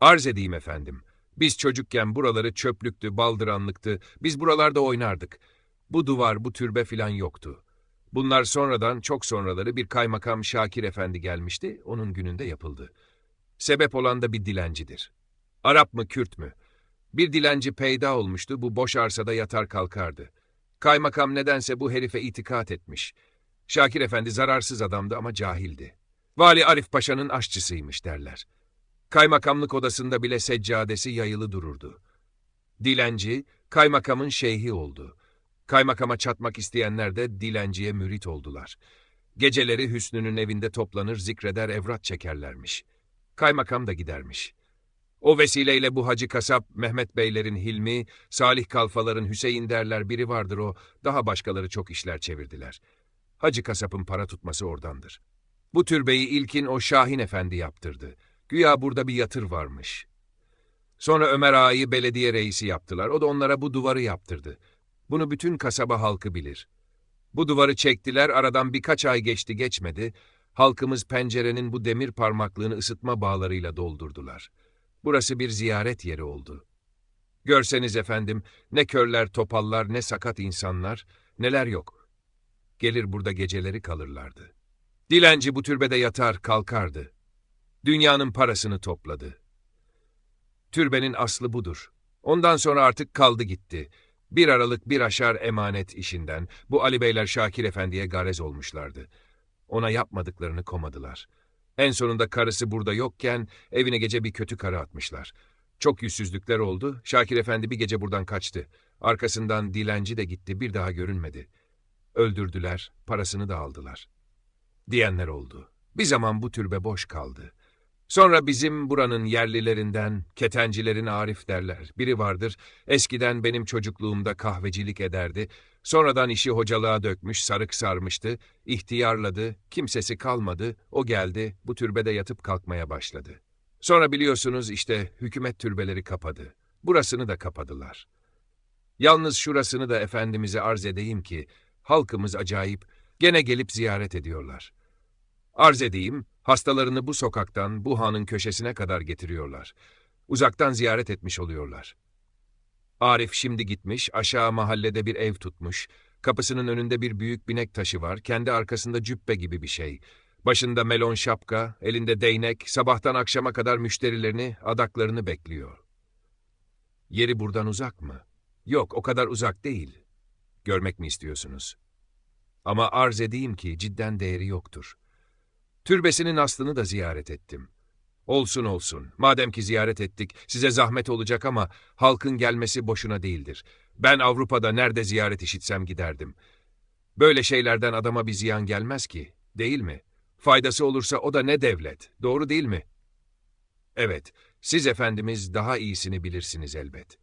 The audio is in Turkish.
Arz edeyim efendim. Biz çocukken buraları çöplüktü, baldıranlıktı. Biz buralarda oynardık. Bu duvar, bu türbe filan yoktu. Bunlar sonradan, çok sonraları bir kaymakam Şakir Efendi gelmişti, onun gününde yapıldı. Sebep olan da bir dilencidir. Arap mı, Kürt mü? Bir dilenci peyda olmuştu, bu boş arsada yatar kalkardı. Kaymakam nedense bu herife itikat etmiş. Şakir Efendi zararsız adamdı ama cahildi. Vali Arif Paşa'nın aşçısıymış derler. Kaymakamlık odasında bile seccadesi yayılı dururdu. Dilenci, kaymakamın şeyhi oldu. Kaymakama çatmak isteyenler de dilenciye mürit oldular. Geceleri Hüsnü'nün evinde toplanır zikreder evrat çekerlermiş. Kaymakam da gidermiş. O vesileyle bu Hacı Kasap, Mehmet Beylerin Hilmi, Salih Kalfaların Hüseyin derler biri vardır o, daha başkaları çok işler çevirdiler. Hacı Kasap'ın para tutması oradandır. Bu türbeyi ilkin o Şahin Efendi yaptırdı. Güya burada bir yatır varmış. Sonra Ömer Ağa'yı belediye reisi yaptılar. O da onlara bu duvarı yaptırdı. Bunu bütün kasaba halkı bilir. Bu duvarı çektiler, aradan birkaç ay geçti geçmedi. Halkımız pencerenin bu demir parmaklığını ısıtma bağlarıyla doldurdular. Burası bir ziyaret yeri oldu. Görseniz efendim, ne körler, topallar, ne sakat insanlar, neler yok. Gelir burada geceleri kalırlardı. Dilenci bu türbede yatar, kalkardı. Dünyanın parasını topladı. Türbenin aslı budur. Ondan sonra artık kaldı gitti. Bir aralık bir aşar emanet işinden bu Ali Beyler Şakir Efendi'ye garez olmuşlardı. Ona yapmadıklarını komadılar. En sonunda karısı burada yokken evine gece bir kötü karı atmışlar. Çok yüzsüzlükler oldu. Şakir Efendi bir gece buradan kaçtı. Arkasından dilenci de gitti bir daha görünmedi. Öldürdüler, parasını da aldılar. Diyenler oldu. Bir zaman bu türbe boş kaldı. Sonra bizim buranın yerlilerinden, ketencilerin Arif derler. Biri vardır, eskiden benim çocukluğumda kahvecilik ederdi. Sonradan işi hocalığa dökmüş, sarık sarmıştı. ihtiyarladı, kimsesi kalmadı. O geldi, bu türbede yatıp kalkmaya başladı. Sonra biliyorsunuz işte hükümet türbeleri kapadı. Burasını da kapadılar. Yalnız şurasını da Efendimiz'e arz edeyim ki, halkımız acayip, gene gelip ziyaret ediyorlar. Arz edeyim, hastalarını bu sokaktan, bu hanın köşesine kadar getiriyorlar. Uzaktan ziyaret etmiş oluyorlar. Arif şimdi gitmiş, aşağı mahallede bir ev tutmuş. Kapısının önünde bir büyük binek taşı var, kendi arkasında cübbe gibi bir şey. Başında melon şapka, elinde değnek, sabahtan akşama kadar müşterilerini, adaklarını bekliyor. Yeri buradan uzak mı? Yok, o kadar uzak değil. Görmek mi istiyorsunuz? Ama arz edeyim ki cidden değeri yoktur. Türbesinin aslını da ziyaret ettim. Olsun olsun. Madem ki ziyaret ettik, size zahmet olacak ama halkın gelmesi boşuna değildir. Ben Avrupa'da nerede ziyaret işitsem giderdim. Böyle şeylerden adama bir ziyan gelmez ki, değil mi? Faydası olursa o da ne devlet, doğru değil mi? Evet, siz efendimiz daha iyisini bilirsiniz elbet.